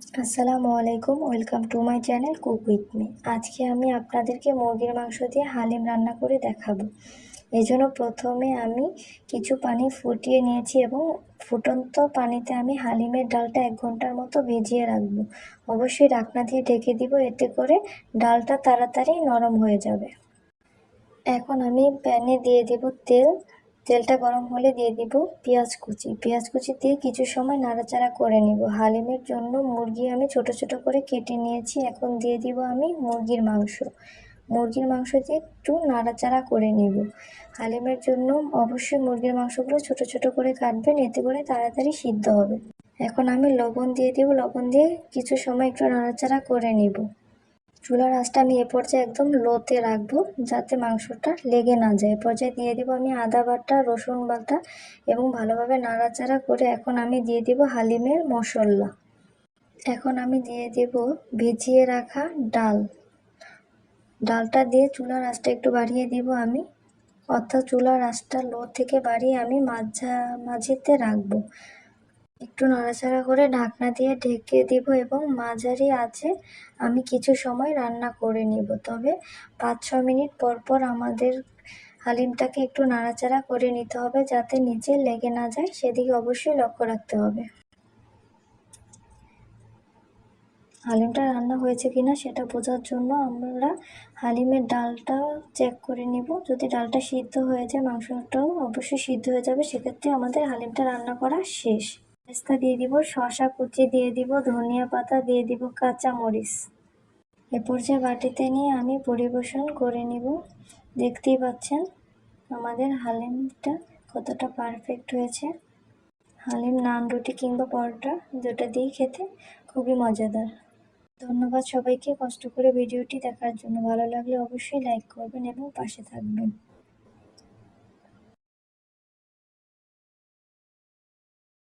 আসসালামু আলাইকুম, welcome to my channel cook with me. আজকে আমি আপনাদেরকে মুরগির মাংস দিয়ে হালিম রান্না করে দেখাবো। এই জন্য প্রথমে আমি কিছু পানি ফুটিয়ে নিয়েছি এবং ফুটন্ত পানিতে আমি হালিমের ডালটা এক ঘণ্টার মতো ভিজিয়ে রাখব। অবশ্যই রাখনা দিয়ে ঢেকে দিব, এতে করে ডালটা তাড়াতাড়ি নরম হয়ে যাবে। এখন আমি প্যানে দিয়ে দিব তেল। তেলটা গরম হলে দিয়ে দিব পেঁয়াজ কুচি। পেঁয়াজ কুচি দিয়ে কিছু সময় নাড়াচাড়া করে নিব। হালিমের জন্য মুরগি আমি ছোট ছোট করে কেটে নিয়েছি। এখন দিয়ে দিব আমি মুরগির মাংস। মুরগির মাংস দিয়ে একটু নাড়াচাড়া করে নিব। হালিমের জন্য অবশ্যই মুরগির মাংসগুলো ছোট ছোট করে কাটবেন, এতে করে তাড়াতাড়ি সিদ্ধ হবে। এখন আমি লবণ দিয়ে দিব। লবণ দিয়ে কিছু সময় একটু নাড়াচাড়া করে নিব। চুলার আঁচটা আমি এ পর্যায়ে একদম লোতে রাখব যাতে মাংসটা লেগে না যায়। এ পর্যায়ে দিয়ে দিব আমি আদা বাটা, রসুন বাটা এবং ভালোভাবে নাড়াচাড়া করে এখন আমি দিয়ে দিব হালিমের মশলা। এখন আমি দিয়ে দেব ভিজিয়ে রাখা ডাল। ডালটা দিয়ে চুলার আঁচটা একটু বাড়িয়ে দিব আমি, অর্থাৎ চুলার আঁচটা লো থেকে বাড়িয়ে আমি মাঝামাঝিতে রাখব। একটু নাড়াচাড়া করে ঢাকনা দিয়ে ঢেকে দিব এবং মাঝারি আছে আমি কিছু সময় রান্না করে নিব। তবে পাঁচ ছ মিনিট পর পর আমাদের হালিমটাকে একটু নাড়াচাড়া করে নিতে হবে যাতে নিচে লেগে না যায়, সেদিকে অবশ্যই লক্ষ্য রাখতে হবে। হালিমটা রান্না হয়েছে কিনা সেটা বোঝার জন্য আমরা হালিমের ডালটা চেক করে নিব। যদি ডালটা সিদ্ধ হয়ে যায়, মাংসটাও অবশ্যই সিদ্ধ হয়ে যাবে, সেক্ষেত্রে আমাদের হালিমটা রান্না করা শেষ। পেস্তা দিয়ে দিব শশা কুচি দিয়ে দিব, ধনিয়া পাতা দিয়ে দিব কাঁচা মরিচ এ পর্যায়ে বাটিতে নিয়ে আমি পরিবেশন করে নিব। দেখতেই পাচ্ছেন আমাদের হালিমটা কতটা পারফেক্ট হয়েছে। হালিম নান রুটি কিংবা পরোটা দুটো দিয়েই খেতে খুবই মজাদার। ধন্যবাদ সবাইকে। কষ্ট করে ভিডিওটি দেখার জন্য ভালো লাগলে অবশ্যই লাইক করবেন এবং পাশে থাকবেন।